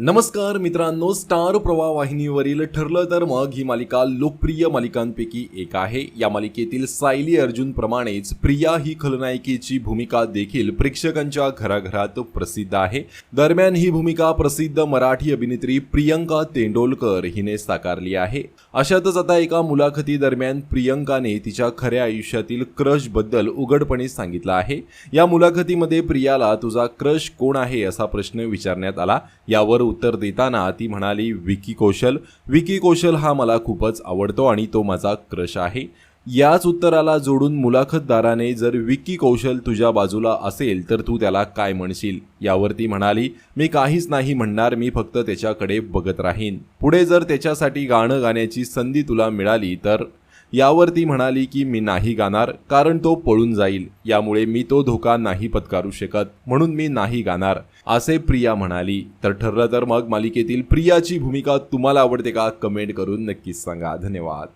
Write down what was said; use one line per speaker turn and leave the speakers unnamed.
नमस्कार मित्रांनो स्टार प्रवाह वाहिनीवरील ठरलं तर मग ही मालिका लोकप्रिय मालिकांपैकी एक आहे. या मालिकेतील सायली अर्जुन प्रमाणेच प्रिया ही खलनायिकेची भूमिका देखील प्रेक्षकांच्या घराघरात प्रसिद्ध आहे. दरम्यान ही भूमिका प्रसिद्ध मराठी अभिनेत्री प्रियंका तेंडोलकर हिने साकारली आहे. अशातच आता एका मुलाखती दरम्यान प्रियंकाने तिच्या खऱ्या आयुष्यातील क्रशबद्दल उघडपणे सांगितलं आहे. या मुलाखतीमध्ये प्रियाला तुझा क्रश कोण आहे? असा प्रश्न विचारण्यात आला. यावर उत्तर देताना ती म्हणाली विकी कौशल विकी कौशल हा मला खूपच आवडतो आणि तो माझा क्रश आहे. याच उत्तराला जोडून मुलाखतदाराने जर विक्की कौशल तुझ्या बाजूला असेल तर तू त्याला काय म्हणशील? यावर ती म्हणाली मी काहीच नाही म्हणणार मी फक्त त्याच्याकडे बघत राहीन. पुढे जर त्याच्यासाठी गाणं गाण्याची संधी तुला मिळाली तर यावर ती म्हणाली की मी नाही गाणार कारण तो पळून जाईल. यामुळे मी तो धोका नाही पत्कारू शकत म्हणून मी नाही गाणार असे प्रिया म्हणाली. तर ठरलं तर मग मालिकेतील प्रियाची भूमिका तुम्हाला आवडते का? कमेंट करून नक्कीच सांगा. धन्यवाद.